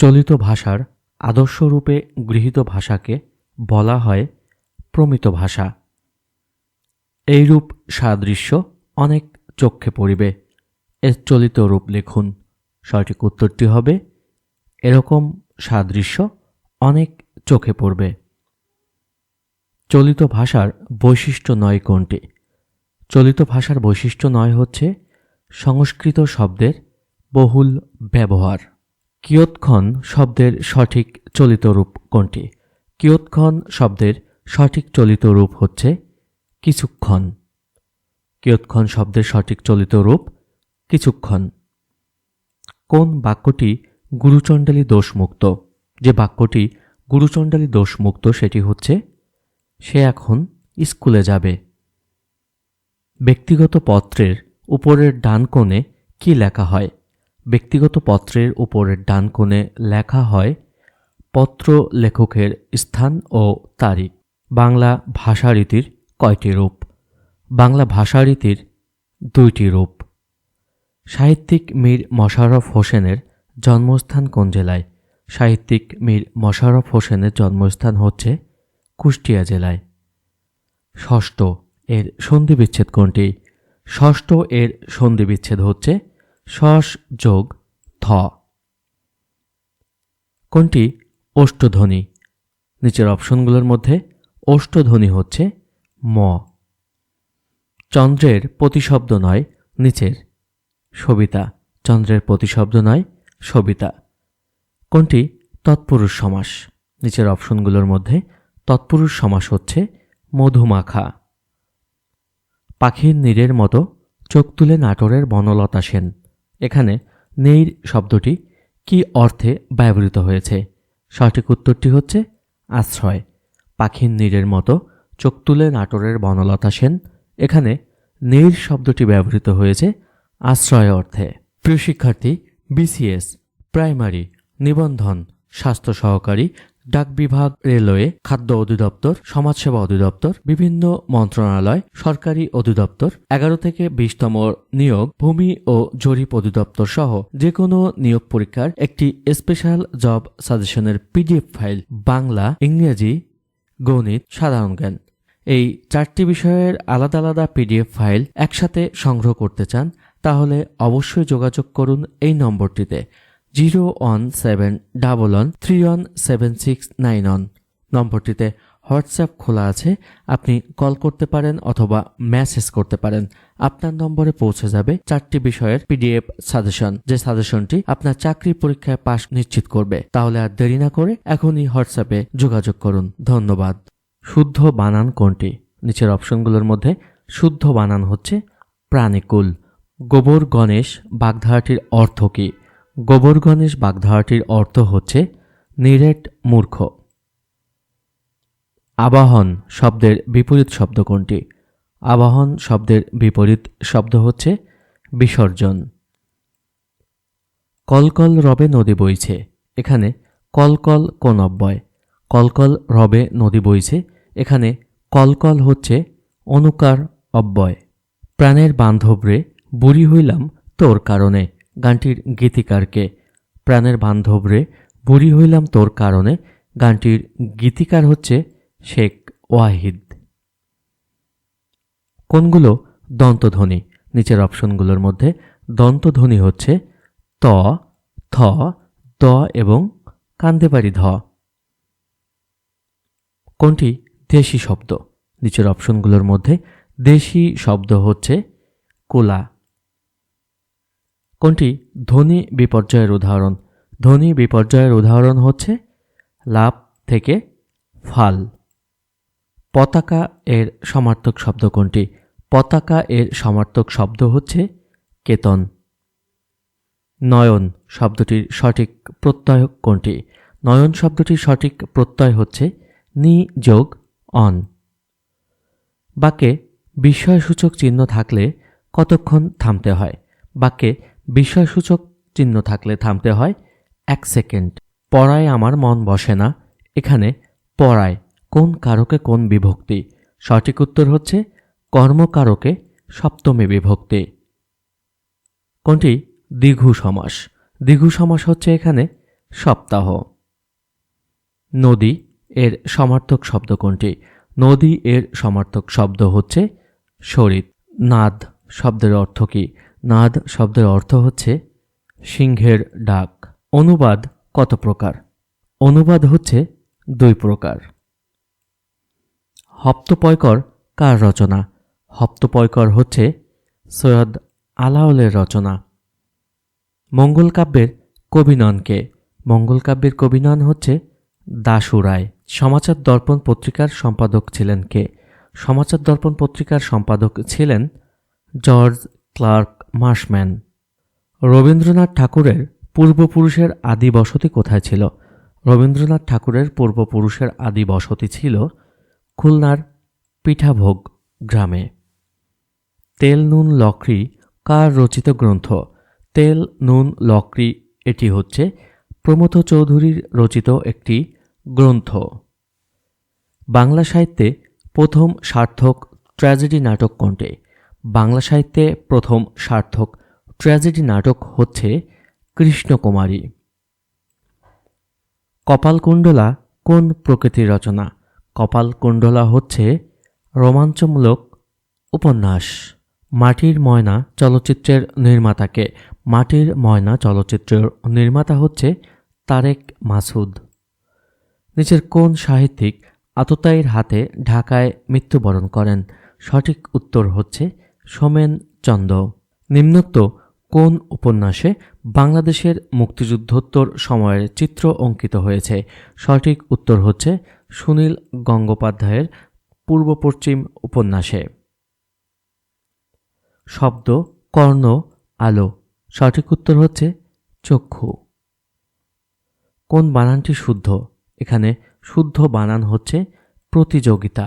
চলিত ভাষার আদর্শ রূপে গৃহীত ভাষাকে বলা হয় প্রমিত ভাষা। এইরূপ সাদৃশ্য অনেক চক্ষে পড়িবে। এর চলিত রূপ লিখুন। সঠিক উত্তরটি হবে, এরকম সাদৃশ্য অনেক চোখে পড়বে। চলিত ভাষার বৈশিষ্ট্য নয় কোনটি? চলিত ভাষার বৈশিষ্ট্য নয় হচ্ছে সংস্কৃত শব্দের বহুল ব্যবহার। কিয়ৎক্ষণ শব্দের সঠিক চলিত রূপ কোনটি? কিয়ৎক্ষণ শব্দের সঠিক চলিত রূপ হচ্ছে কিছুক্ষণ। কিয়ৎক্ষণ শব্দের সঠিক চলিত রূপ কিছুক্ষণ। কোন বাক্যটি গুরুচণ্ডালী দোষমুক্ত? যে বাক্যটি গুরুচণ্ডালী দোষমুক্ত সেটি হচ্ছে, সে এখন স্কুলে যাবে। ব্যক্তিগত পত্রের উপরের ডান কোণে কি লেখা হয়? ব্যক্তিগত পত্রের উপরের ডান কোণে লেখা হয় পত্র লেখকের স্থান ও তারিখ। বাংলা ভাষারীতির কয়টি রূপ? বাংলা ভাষারীতির দুইটি রূপ। সাহিত্যিক মীর মশাররফ হোসেনের জন্মস্থান কোন জেলায়? সাহিত্যিক মীর মশাররফ হোসেনের জন্মস্থান হচ্ছে কুষ্টিয়া জেলায়। ষষ্ঠ এর সন্ধি বিচ্ছেদ কোনটি? ষষ্ঠ এর সন্ধি বিচ্ছেদ হচ্ছে শস যোগ থ কোনটি? অষ্টধ্বনি। নিচের অপশনগুলোর মধ্যে অষ্টধ্বনি হচ্ছে ম। চন্দ্রের প্রতিশব্দ নয়, নিচের। সবিতা, চন্দ্রের প্রতিশব্দ নয়, সবিতা। কোনটি? তৎপুরুষ সমাস। নিচের অপশনগুলোর মধ্যে তৎপুরুষ সমাস হচ্ছে মধুমাখা। পাখির নীরের মতো চোখ তুলে নাটোরের বনলতা সেন। এখানে নেইর শব্দটি কি অর্থে ব্যবহৃত হয়েছে? সঠিক উত্তরটি হচ্ছে আশ্রয়। পাখির নীরের মতো চোখ তুলে নাটোরের বনলতা সেন। এখানে নেইর শব্দটি ব্যবহৃত হয়েছে আশ্রয় অর্থে। প্রিয় শিক্ষার্থী বিসিএস প্রাইমারি নিবন্ধন, স্বাস্থ্য সহকারী ডাক বিভাগ, রেলওয়ে, খাদ্য অধিদপ্তর, সমাজসেবা অধিদপ্তর, বিভিন্ন মন্ত্রণালয়, সরকারি অধিদপ্তর, এগারো থেকে বিশতম নিয়োগ, ভূমি ও জরিপ অধিদপ্তর সহ যে কোনো নিয়োগ পরীক্ষার একটি স্পেশাল জব সাজেশনের পিডিএফ ফাইল, বাংলা, ইংরেজি, গণিত, সাধারণ জ্ঞান। এই চারটি বিষয়ের আলাদা আলাদা পিডিএফ ফাইল একসাথে সংগ্রহ করতে চান, তাহলে অবশ্যই যোগাযোগ করুন এই নম্বরটিতে। Zero one seven double one three one seven six nine one. নম্বরটিতে WhatsApp খোলা আছে, আপনি কল করতে পারেন অথবা মেসেজ করতে পারেন। আপনার নম্বরে পৌঁছে যাবে চারটি বিষয়ের পিডিএফ সাজেশন, যে সাজেশনটি আপনার চাকরি পরীক্ষায় পাশ নিশ্চিত করবে। তাহলে আর দেরি না করে এখনই হোয়াটসঅ্যাপে যোগাযোগ করুন। ধন্যবাদ। শুদ্ধ বানান কোনটি? নিচের অপশনগুলোর মধ্যে শুদ্ধ বানান হচ্ছে প্রাণীকুল। গোবর গণেশ বাগধারাটির অর্থ কী? গোবর গণেশ বাগধারাটির অর্থ হচ্ছে নিরেট মূর্খ। আবাহন শব্দের বিপরীত শব্দ কোনটি? আবাহন শব্দের বিপরীত শব্দ হচ্ছে বিসর্জন। কলকল রবে নদী বইছে, এখানে কলকল কোন অব্যয়। কলকল রবে নদী বইছে, এখানে কলকল হচ্ছে অনুকার অব্যয়। প্রাণের বান্ধবরে বুড়ি হইলাম তোর কারণে। গানটির গীতিকারকে। প্রাণের বান্ধবরে বুড়ি হইলাম তোর কারণে, গানটির গীতিকার হচ্ছে শেখ ওয়াহিদ। কোনগুলো? দন্তধ্বনি। নিচের অপশনগুলোর মধ্যে দন্তধ্বনি হচ্ছে ত, থ, দ এবং কান্দেবাড়ি ধ। কোনটি? দেশি শব্দ। নিচের অপশনগুলোর মধ্যে দেশি শব্দ হচ্ছে কোলা। কোনটি? ধ্বনি বিপর্যয়ের উদাহরণ। ধ্বনি বিপর্যয়ের উদাহরণ হচ্ছে লাভ থেকে ফাল। পতাকা এর সমার্থক শব্দ কোনটি? পতাকা এর সমার্থক শব্দ হচ্ছে কেতন। নয়ন শব্দটির সঠিক প্রত্যয় কোনটি? নয়ন শব্দটির সঠিক প্রত্যয় হচ্ছে নি যোগ অন। বাক্যে বিস্ময়সূচক চিহ্ন থাকলে কতক্ষণ থামতে হয়? বাক্যে বিস্ময়সূচক চিহ্ন থাকলে থামতে হয় এক সেকেন্ড। পড়ায় আমার মন বসে না। এখানে পড়ায় কোন কারকে কোন বিভক্তি? সঠিক উত্তর হচ্ছে কর্মকারকে সপ্তমী বিভক্তি। কোনটি? দ্বিঘু সমাস। দ্বিঘু সমাস হচ্ছে এখানে সপ্তাহ। নদী এর সমার্থক শব্দ কোনটি? নদী এর সমার্থক শব্দ হচ্ছে শরীর। নাদ শব্দের অর্থ কি? নাদ শব্দের অর্থ হচ্ছে সিংহের ডাক। অনুবাদ কত প্রকার? অনুবাদ হচ্ছে দুই প্রকার। হপ্তপয়কর কার রচনা? হপ্তপয়কর হচ্ছে সৈয়দ আলাওলের রচনা। মঙ্গল কাব্যের কবি নন কে মঙ্গল কাব্যের কবি নন হচ্ছে দাশু রায়। সমাচার দর্পণ পত্রিকার সম্পাদক ছিলেন কে? সমাচার দর্পণ পত্রিকার সম্পাদক ছিলেন জর্জ ক্লার্ক মার্শম্যান রবীন্দ্রনাথ ঠাকুরের পূর্বপুরুষের আদি বসতি কোথায় ছিল? রবীন্দ্রনাথ ঠাকুরের পূর্বপুরুষের আদি বসতি ছিল খুলনার পিঠাভোগ গ্রামে। তেল, নুন, লকড়ি কার রচিত গ্রন্থ? তেল, নুন, লকড়ি এটি হচ্ছে প্রমথ চৌধুরীর রচিত একটি গ্রন্থ। বাংলা সাহিত্যে প্রথম সার্থক ট্র্যাজেডি নাটক কোনটি? বাংলা সাহিত্যে প্রথম সার্থক ট্র্যাজেডি নাটক হচ্ছে কৃষ্ণকুমারী। কপালকুণ্ডলা কোন প্রকৃতির রচনা? কপালকুণ্ডলা হচ্ছে রোমাঞ্চমূলক উপন্যাস। মাটির ময়না চলচ্চিত্রের নির্মাতাকে মাটির ময়না চলচ্চিত্রের নির্মাতা হচ্ছে তারেক মাসুদ। নিচের কোন সাহিত্যিক আততায়ীর হাতে ঢাকায় মৃত্যুবরণ করেন? সঠিক উত্তর হচ্ছে সোমেন চন্দ। নিম্নোক্ত কোন উপন্যাসে বাংলাদেশের মুক্তিযুদ্ধোত্তর সময়ের চিত্র অঙ্কিত হয়েছে? সঠিক উত্তর হচ্ছে সুনীল গঙ্গোপাধ্যায়ের পূর্ব পশ্চিম উপন্যাসে। শব্দ, কর্ণ, আলো। সঠিক উত্তর হচ্ছে চক্ষু। কোন বানানটি শুদ্ধ? এখানে শুদ্ধ বানান হচ্ছে প্রতিযোগিতা,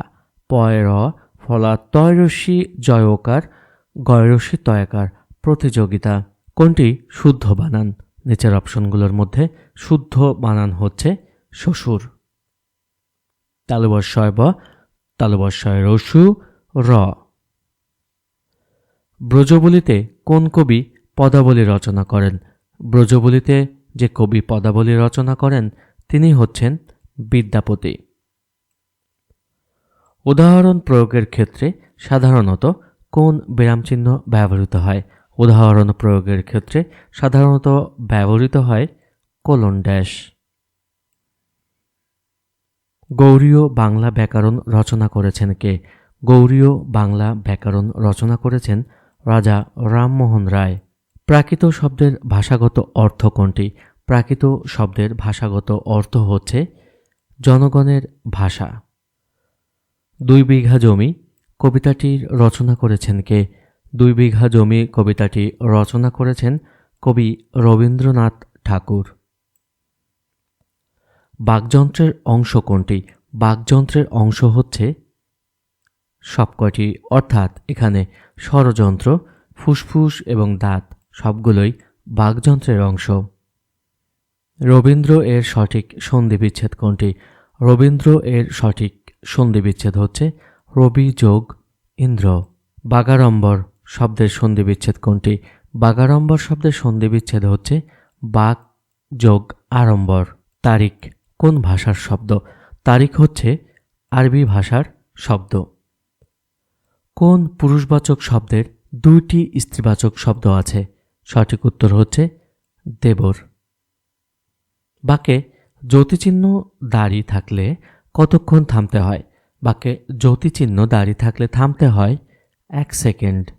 পয়, র ফলা তয়রসি জয়কার গয়রসি তয়াকার প্রতিযোগিতা। কোনটি শুদ্ধ বানান? নিচের অপশনগুলোর মধ্যে শুদ্ধ বানান হচ্ছে শ্বশুর। তালবস্বয় ব, তালবস্বয় রসু, র। ব্রজবলিতে কোন কবি পদাবলী রচনা করেন? ব্রজবলিতে যে কবি পদাবলী রচনা করেন, তিনি হচ্ছেন বিদ্যাপতি। উদাহরণ প্রয়োগের ক্ষেত্রে সাধারণত কোন বিরামচিহ্ন ব্যবহৃত হয়? উদাহরণ প্রয়োগের ক্ষেত্রে সাধারণত ব্যবহৃত হয় কোলন ড্যাশ। গৌরীয় বাংলা ব্যাকরণ রচনা করেছেন কে? গৌরীয় বাংলা ব্যাকরণ রচনা করেছেন রাজা রামমোহন রায়। প্রাকৃত শব্দের ভাষাগত অর্থ কোনটি? প্রাকৃত শব্দের ভাষাগত অর্থ হচ্ছে জনগণের ভাষা। দুই বিঘা জমি কবিতাটির রচনা করেছেন কে? দুই বিঘা জমি কবিতাটি রচনা করেছেন কবি রবীন্দ্রনাথ ঠাকুর। বাকযন্ত্রের অংশ কোনটি? বাকযন্ত্রের অংশ হচ্ছে সবকটি অর্থাৎ এখানে ষড়যন্ত্র, ফুসফুস এবং দাঁত সবগুলোই বাকযন্ত্রের অংশ। রবীন্দ্র এর সঠিক সন্ধি বিচ্ছেদ কোনটি? রবীন্দ্র এর সঠিক সন্ধি বিচ্ছেদ হচ্ছে। রবি যোগ ইন্দ্র। বাগাড়ম্বর শব্দের সন্ধি বিচ্ছেদ কোনটি? বাগাড়ম্বর শব্দের সন্ধি বিচ্ছেদ হচ্ছে বাক যোগ আড়ম্বর। তারিখ কোন ভাষার শব্দ? তারিখ হচ্ছে আরবি ভাষার শব্দ। কোন পুরুষবাচক শব্দের দুইটি স্ত্রীবাচক শব্দ আছে? সঠিক উত্তর হচ্ছে দেবর। বাকে জ্যোতিচিহ্ন দাঁড়িয়ে থাকলে কতক্ষণ থামতে হয়? বাক্যে জ্যোতিচিহ্ন দাঁড়িয়ে থাকলে থামতে হয় এক সেকেন্ড।